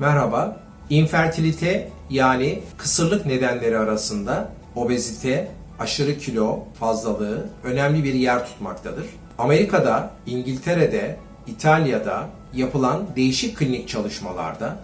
Merhaba. İnfertilite yani kısırlık nedenleri arasında obezite, aşırı kilo fazlalığı önemli bir yer tutmaktadır. Amerika'da, İngiltere'de, İtalya'da yapılan değişik klinik çalışmalarda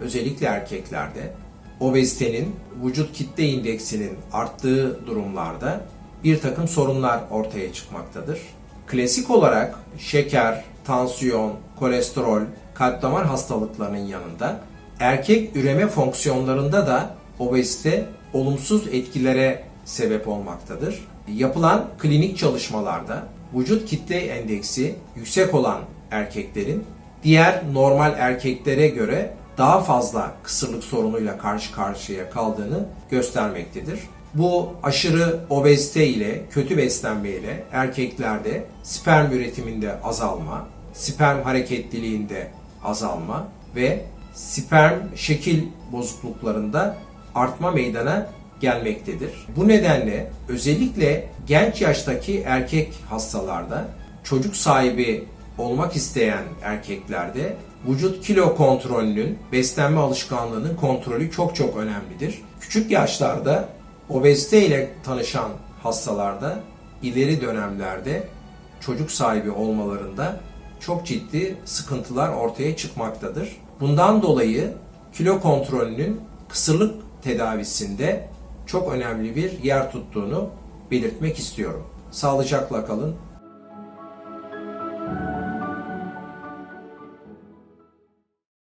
özellikle erkeklerde obezitenin vücut kitle indeksinin arttığı durumlarda bir takım sorunlar ortaya çıkmaktadır. Klasik olarak şeker, tansiyon, kolesterol, kalp damar hastalıklarının yanında erkek üreme fonksiyonlarında da obezite olumsuz etkilere sebep olmaktadır. Yapılan klinik çalışmalarda vücut kitle endeksi yüksek olan erkeklerin diğer normal erkeklere göre daha fazla kısırlık sorunuyla karşı karşıya kaldığını göstermektedir. Bu aşırı obezite ile kötü beslenme ile erkeklerde sperm üretiminde azalma, sperm hareketliliğinde azalma ve sperm şekil bozukluklarında artma meydana gelmektedir. Bu nedenle özellikle genç yaştaki erkek hastalarda çocuk sahibi olmak isteyen erkeklerde vücut kilo kontrolünün, beslenme alışkanlığının kontrolü çok çok önemlidir. Küçük yaşlarda obezite ile tanışan hastalarda ileri dönemlerde çocuk sahibi olmalarında çok ciddi sıkıntılar ortaya çıkmaktadır. Bundan dolayı kilo kontrolünün kısırlık tedavisinde çok önemli bir yer tuttuğunu belirtmek istiyorum. Sağlıcakla kalın,